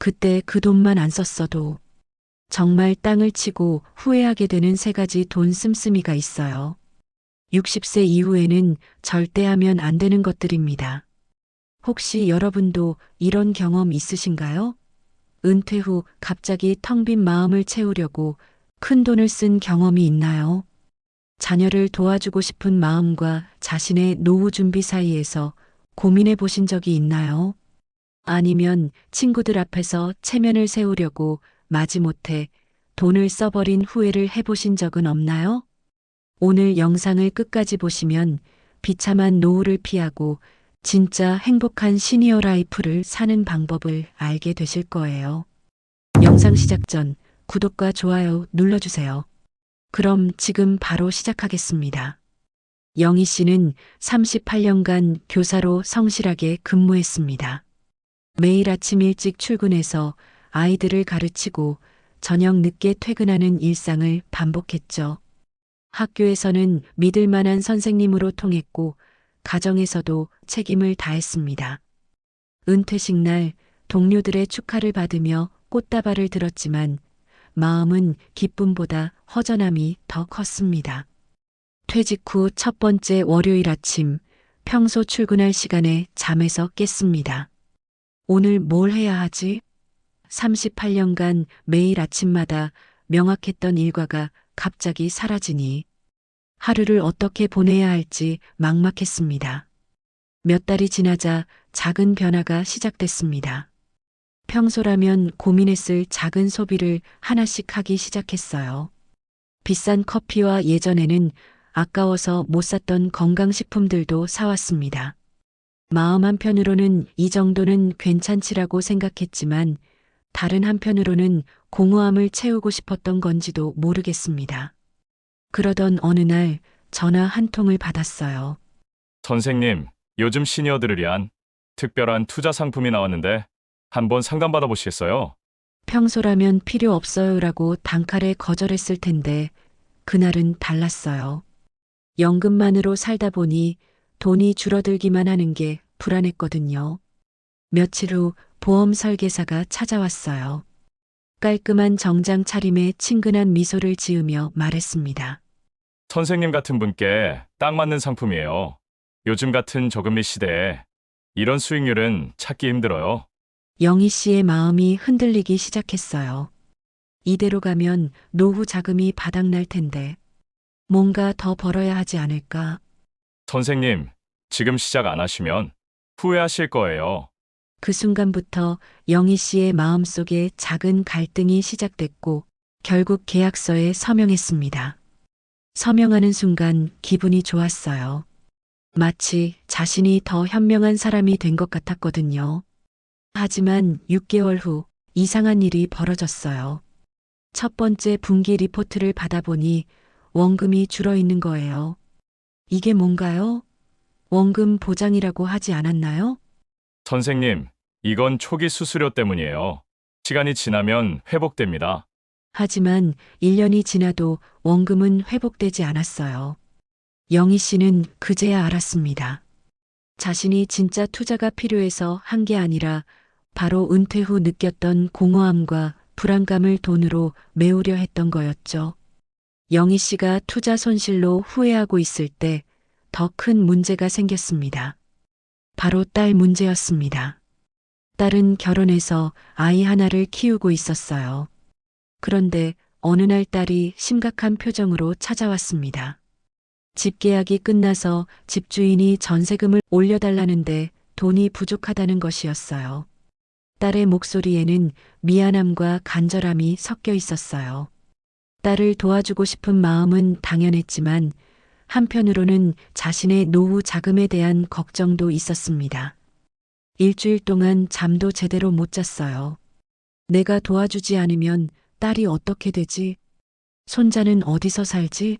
그때 그 돈만 안 썼어도 정말 땅을 치고 후회하게 되는 세 가지 돈 씀씀이가 있어요. 60세 이후에는 절대 하면 안 되는 것들입니다. 혹시 여러분도 이런 경험 있으신가요? 은퇴 후 갑자기 텅 빈 마음을 채우려고 큰 돈을 쓴 경험이 있나요? 자녀를 도와주고 싶은 마음과 자신의 노후 준비 사이에서 고민해 보신 적이 있나요? 아니면 친구들 앞에서 체면을 세우려고 마지못해 돈을 써버린 후회를 해보신 적은 없나요? 오늘 영상을 끝까지 보시면 비참한 노후를 피하고 진짜 행복한 시니어 라이프를 사는 방법을 알게 되실 거예요. 영상 시작 전 구독과 좋아요 눌러주세요. 그럼 지금 바로 시작하겠습니다. 영희 씨는 38년간 교사로 성실하게 근무했습니다. 매일 아침 일찍 출근해서 아이들을 가르치고 저녁 늦게 퇴근하는 일상을 반복했죠. 학교에서는 믿을 만한 선생님으로 통했고, 가정에서도 책임을 다했습니다. 은퇴식 날 동료들의 축하를 받으며 꽃다발을 들었지만 마음은 기쁨보다 허전함이 더 컸습니다. 퇴직 후 첫 번째 월요일 아침 평소 출근할 시간에 잠에서 깼습니다. 오늘 뭘 해야 하지? 38년간 매일 아침마다 명확했던 일과가 갑자기 사라지니 하루를 어떻게 보내야 할지 막막했습니다. 몇 달이 지나자 작은 변화가 시작됐습니다. 평소라면 고민했을 작은 소비를 하나씩 하기 시작했어요. 비싼 커피와 예전에는 아까워서 못 샀던 건강식품들도 사왔습니다. 마음 한편으로는 이 정도는 괜찮지라고 생각했지만 다른 한편으로는 공허함을 채우고 싶었던 건지도 모르겠습니다. 그러던 어느 날 전화 한 통을 받았어요. 선생님, 요즘 시니어들을 위한 특별한 투자 상품이 나왔는데 한번 상담받아 보시겠어요? 평소라면 필요 없어요라고 단칼에 거절했을 텐데 그날은 달랐어요. 연금만으로 살다 보니 돈이 줄어들기만 하는 게 불안했거든요. 며칠 후 보험 설계사가 찾아왔어요. 깔끔한 정장 차림에 친근한 미소를 지으며 말했습니다. 선생님 같은 분께 딱 맞는 상품이에요. 요즘 같은 저금리 시대에 이런 수익률은 찾기 힘들어요. 영희 씨의 마음이 흔들리기 시작했어요. 이대로 가면 노후 자금이 바닥날 텐데 뭔가 더 벌어야 하지 않을까? 선생님, 지금 시작 안 하시면 후회하실 거예요. 그 순간부터 영희 씨의 마음속에 작은 갈등이 시작됐고 결국 계약서에 서명했습니다. 서명하는 순간 기분이 좋았어요. 마치 자신이 더 현명한 사람이 된 것 같았거든요. 하지만 6개월 후 이상한 일이 벌어졌어요. 첫 번째 분기 리포트를 받아보니 원금이 줄어 있는 거예요. 이게 뭔가요? 원금 보장이라고 하지 않았나요? 선생님, 이건 초기 수수료 때문이에요. 시간이 지나면 회복됩니다. 하지만 1년이 지나도 원금은 회복되지 않았어요. 영희 씨는 그제야 알았습니다. 자신이 진짜 투자가 필요해서 한 게 아니라 바로 은퇴 후 느꼈던 공허함과 불안감을 돈으로 메우려 했던 거였죠. 영희 씨가 투자 손실로 후회하고 있을 때 더 큰 문제가 생겼습니다. 바로 딸 문제였습니다. 딸은 결혼해서 아이 하나를 키우고 있었어요. 그런데 어느 날 딸이 심각한 표정으로 찾아왔습니다. 집 계약이 끝나서 집주인이 전세금을 올려달라는데 돈이 부족하다는 것이었어요. 딸의 목소리에는 미안함과 간절함이 섞여 있었어요. 딸을 도와주고 싶은 마음은 당연했지만 한편으로는 자신의 노후 자금에 대한 걱정도 있었습니다. 일주일 동안 잠도 제대로 못 잤어요. 내가 도와주지 않으면 딸이 어떻게 되지? 손자는 어디서 살지?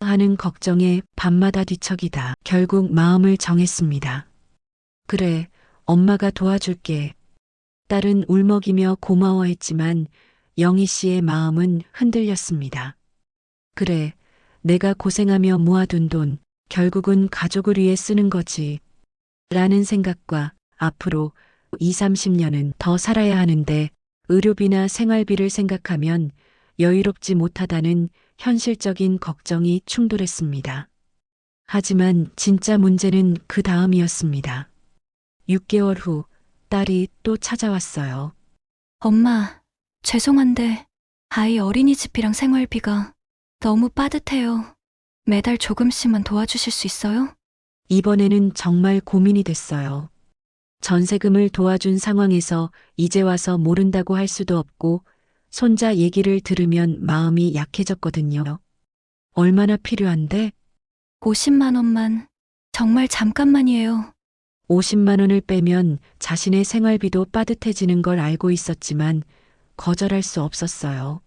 하는 걱정에 밤마다 뒤척이다. 결국 마음을 정했습니다. 그래, 엄마가 도와줄게. 딸은 울먹이며 고마워했지만 영희 씨의 마음은 흔들렸습니다. 그래, 내가 고생하며 모아둔 돈, 결국은 가족을 위해 쓰는 거지. 라는 생각과 앞으로 2, 30년은 더 살아야 하는데 의료비나 생활비를 생각하면 여유롭지 못하다는 현실적인 걱정이 충돌했습니다. 하지만 진짜 문제는 그 다음이었습니다. 6개월 후 딸이 또 찾아왔어요. 엄마, 죄송한데 아이 어린이집이랑 생활비가 너무 빠듯해요. 매달 조금씩만 도와주실 수 있어요? 이번에는 정말 고민이 됐어요. 전세금을 도와준 상황에서 이제 와서 모른다고 할 수도 없고 손자 얘기를 들으면 마음이 약해졌거든요. 얼마나 필요한데? 50만 원만. 정말 잠깐만이에요. 50만 원을 빼면 자신의 생활비도 빠듯해지는 걸 알고 있었지만 거절할 수 없었어요.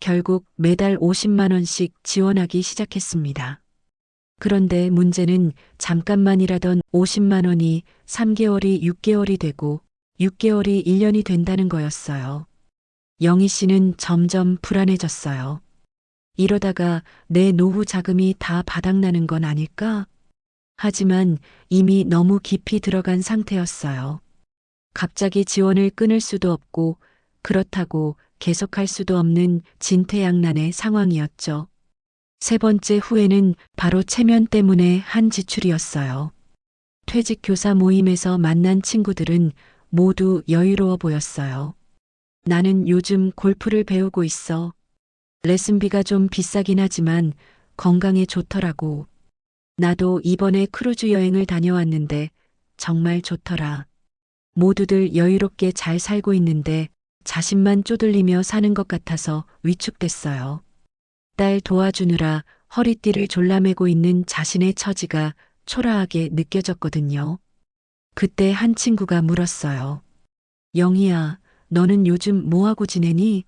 결국 매달 50만 원씩 지원하기 시작했습니다. 그런데 문제는 잠깐만이라던 50만 원이 3개월이 6개월이 되고 6개월이 1년이 된다는 거였어요. 영희 씨는 점점 불안해졌어요. 이러다가 내 노후 자금이 다 바닥나는 건 아닐까? 하지만 이미 너무 깊이 들어간 상태였어요. 갑자기 지원을 끊을 수도 없고 그렇다고 계속할 수도 없는 진퇴양난의 상황이었죠. 세 번째 후회는 바로 체면 때문에 한 지출이었어요. 퇴직 교사 모임에서 만난 친구들은 모두 여유로워 보였어요. 나는 요즘 골프를 배우고 있어. 레슨비가 좀 비싸긴 하지만 건강에 좋더라고. 나도 이번에 크루즈 여행을 다녀왔는데 정말 좋더라. 모두들 여유롭게 잘 살고 있는데 자신만 쪼들리며 사는 것 같아서 위축됐어요. 딸 도와주느라 허리띠를 졸라매고 있는 자신의 처지가 초라하게 느껴졌거든요. 그때 한 친구가 물었어요. 영희야, 너는 요즘 뭐하고 지내니?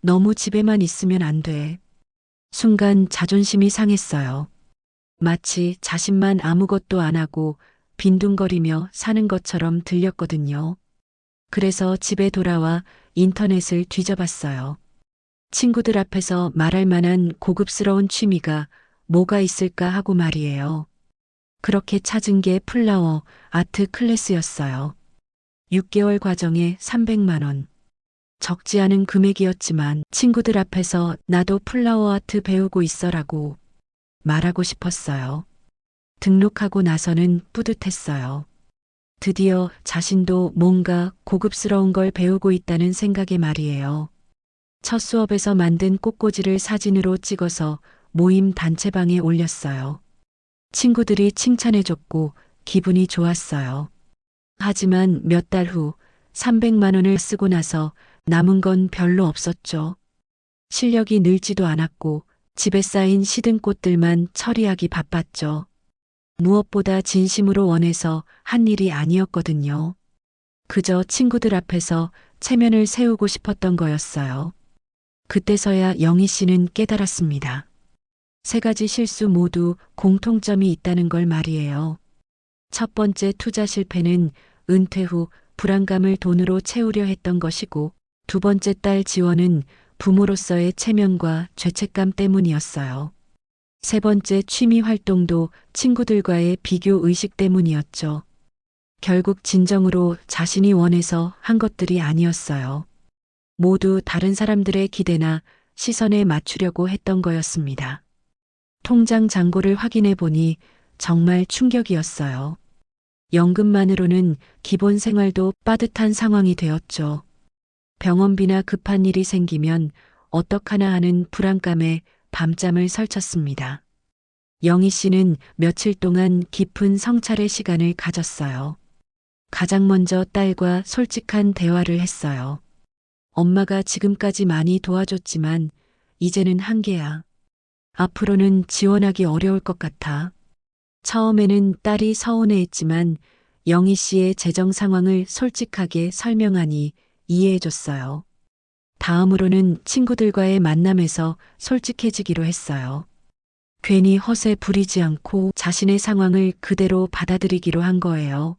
너무 집에만 있으면 안 돼. 순간 자존심이 상했어요. 마치 자신만 아무것도 안 하고 빈둥거리며 사는 것처럼 들렸거든요. 그래서 집에 돌아와 인터넷을 뒤져봤어요. 친구들 앞에서 말할 만한 고급스러운 취미가 뭐가 있을까 하고 말이에요. 그렇게 찾은 게 플라워 아트 클래스였어요. 6개월 과정에 300만 원. 적지 않은 금액이었지만 친구들 앞에서 나도 플라워 아트 배우고 있어라고 말하고 싶었어요. 등록하고 나서는 뿌듯했어요. 드디어 자신도 뭔가 고급스러운 걸 배우고 있다는 생각에 말이에요. 첫 수업에서 만든 꽃꽂이를 사진으로 찍어서 모임 단체방에 올렸어요. 친구들이 칭찬해줬고 기분이 좋았어요. 하지만 몇 달 후 300만 원을 쓰고 나서 남은 건 별로 없었죠. 실력이 늘지도 않았고 집에 쌓인 시든 꽃들만 처리하기 바빴죠. 무엇보다 진심으로 원해서 한 일이 아니었거든요. 그저 친구들 앞에서 체면을 세우고 싶었던 거였어요. 그때서야 영희 씨는 깨달았습니다. 세 가지 실수 모두 공통점이 있다는 걸 말이에요. 첫 번째 투자 실패는 은퇴 후 불안감을 돈으로 채우려 했던 것이고, 두 번째 딸 지원은 부모로서의 체면과 죄책감 때문이었어요. 세 번째 취미 활동도 친구들과의 비교 의식 때문이었죠. 결국 진정으로 자신이 원해서 한 것들이 아니었어요. 모두 다른 사람들의 기대나 시선에 맞추려고 했던 거였습니다. 통장 잔고를 확인해 보니 정말 충격이었어요. 연금만으로는 기본 생활도 빠듯한 상황이 되었죠. 병원비나 급한 일이 생기면 어떡하나 하는 불안감에 밤잠을 설쳤습니다. 영희 씨는 며칠 동안 깊은 성찰의 시간을 가졌어요. 가장 먼저 딸과 솔직한 대화를 했어요. 엄마가 지금까지 많이 도와줬지만 이제는 한계야. 앞으로는 지원하기 어려울 것 같아. 처음에는 딸이 서운해했지만 영희 씨의 재정 상황을 솔직하게 설명하니 이해해줬어요. 다음으로는 친구들과의 만남에서 솔직해지기로 했어요. 괜히 허세 부리지 않고 자신의 상황을 그대로 받아들이기로 한 거예요.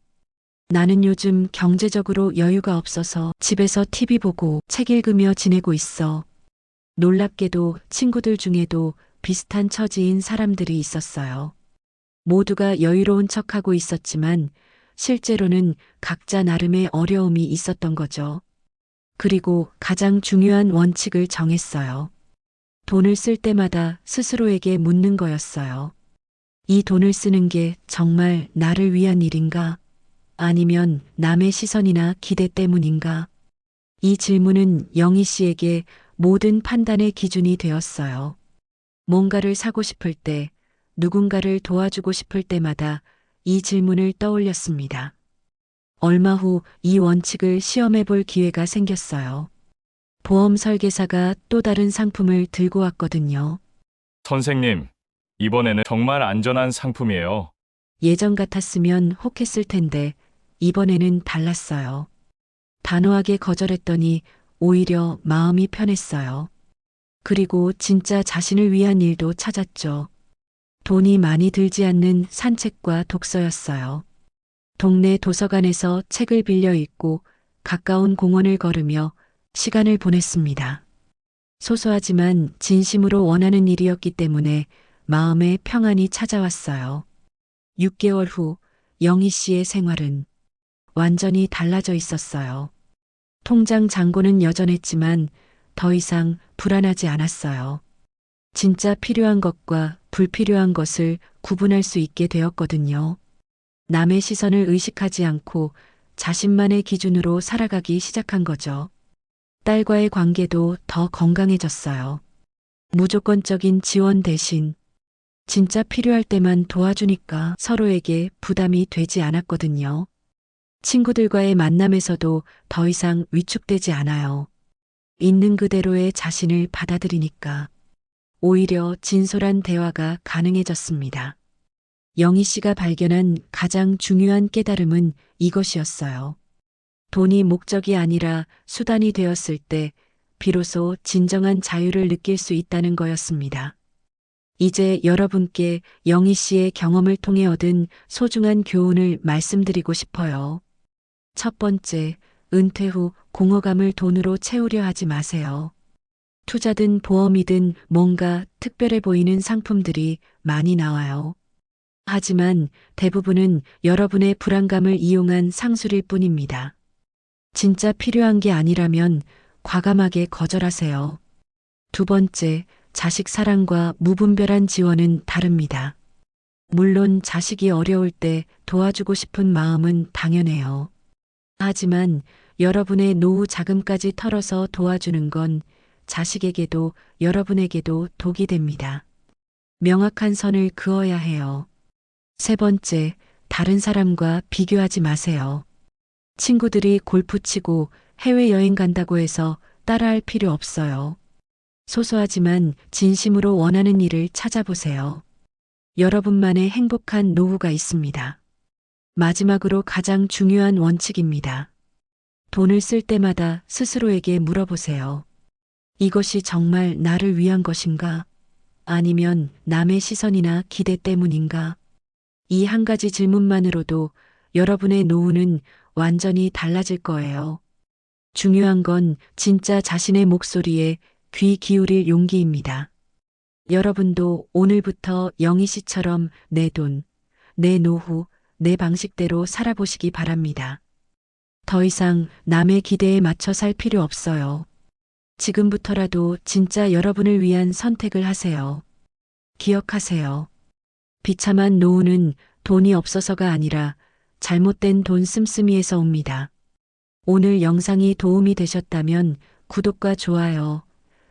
나는 요즘 경제적으로 여유가 없어서 집에서 TV 보고 책 읽으며 지내고 있어. 놀랍게도 친구들 중에도 비슷한 처지인 사람들이 있었어요. 모두가 여유로운 척하고 있었지만 실제로는 각자 나름의 어려움이 있었던 거죠. 그리고 가장 중요한 원칙을 정했어요. 돈을 쓸 때마다 스스로에게 묻는 거였어요. 이 돈을 쓰는 게 정말 나를 위한 일인가? 아니면 남의 시선이나 기대 때문인가? 이 질문은 영희 씨에게 모든 판단의 기준이 되었어요. 뭔가를 사고 싶을 때, 누군가를 도와주고 싶을 때마다 이 질문을 떠올렸습니다. 얼마 후 이 원칙을 시험해 볼 기회가 생겼어요. 보험 설계사가 또 다른 상품을 들고 왔거든요. 선생님, 이번에는 정말 안전한 상품이에요. 예전 같았으면 혹했을 텐데 이번에는 달랐어요. 단호하게 거절했더니 오히려 마음이 편했어요. 그리고 진짜 자신을 위한 일도 찾았죠. 돈이 많이 들지 않는 산책과 독서였어요. 동네 도서관에서 책을 빌려 읽고 가까운 공원을 걸으며 시간을 보냈습니다. 소소하지만 진심으로 원하는 일이었기 때문에 마음에 평안이 찾아왔어요. 6개월 후 영희 씨의 생활은 완전히 달라져 있었어요. 통장 잔고는 여전했지만 더 이상 불안하지 않았어요. 진짜 필요한 것과 불필요한 것을 구분할 수 있게 되었거든요. 남의 시선을 의식하지 않고 자신만의 기준으로 살아가기 시작한 거죠. 딸과의 관계도 더 건강해졌어요. 무조건적인 지원 대신 진짜 필요할 때만 도와주니까 서로에게 부담이 되지 않았거든요. 친구들과의 만남에서도 더 이상 위축되지 않아요. 있는 그대로의 자신을 받아들이니까 오히려 진솔한 대화가 가능해졌습니다. 영희 씨가 발견한 가장 중요한 깨달음은 이것이었어요. 돈이 목적이 아니라 수단이 되었을 때 비로소 진정한 자유를 느낄 수 있다는 거였습니다. 이제 여러분께 영희 씨의 경험을 통해 얻은 소중한 교훈을 말씀드리고 싶어요. 첫 번째, 은퇴 후 공허감을 돈으로 채우려 하지 마세요. 투자든 보험이든 뭔가 특별해 보이는 상품들이 많이 나와요. 하지만 대부분은 여러분의 불안감을 이용한 상술일 뿐입니다. 진짜 필요한 게 아니라면 과감하게 거절하세요. 두 번째, 자식 사랑과 무분별한 지원은 다릅니다. 물론 자식이 어려울 때 도와주고 싶은 마음은 당연해요. 하지만 여러분의 노후 자금까지 털어서 도와주는 건 자식에게도 여러분에게도 독이 됩니다. 명확한 선을 그어야 해요. 세 번째, 다른 사람과 비교하지 마세요. 친구들이 골프 치고 해외여행 간다고 해서 따라할 필요 없어요. 소소하지만 진심으로 원하는 일을 찾아보세요. 여러분만의 행복한 노후가 있습니다. 마지막으로 가장 중요한 원칙입니다. 돈을 쓸 때마다 스스로에게 물어보세요. 이것이 정말 나를 위한 것인가? 아니면 남의 시선이나 기대 때문인가? 이 한 가지 질문만으로도 여러분의 노후는 완전히 달라질 거예요. 중요한 건 진짜 자신의 목소리에 귀 기울일 용기입니다. 여러분도 오늘부터 영희 씨처럼 내 돈, 내 노후, 내 방식대로 살아보시기 바랍니다. 더 이상 남의 기대에 맞춰 살 필요 없어요. 지금부터라도 진짜 여러분을 위한 선택을 하세요. 기억하세요. 비참한 노후는 돈이 없어서가 아니라 잘못된 돈 씀씀이에서 옵니다. 오늘 영상이 도움이 되셨다면 구독과 좋아요,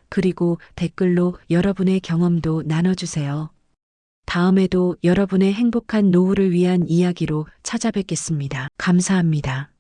그리고 댓글로 여러분의 경험도 나눠주세요. 다음에도 여러분의 행복한 노후를 위한 이야기로 찾아뵙겠습니다. 감사합니다.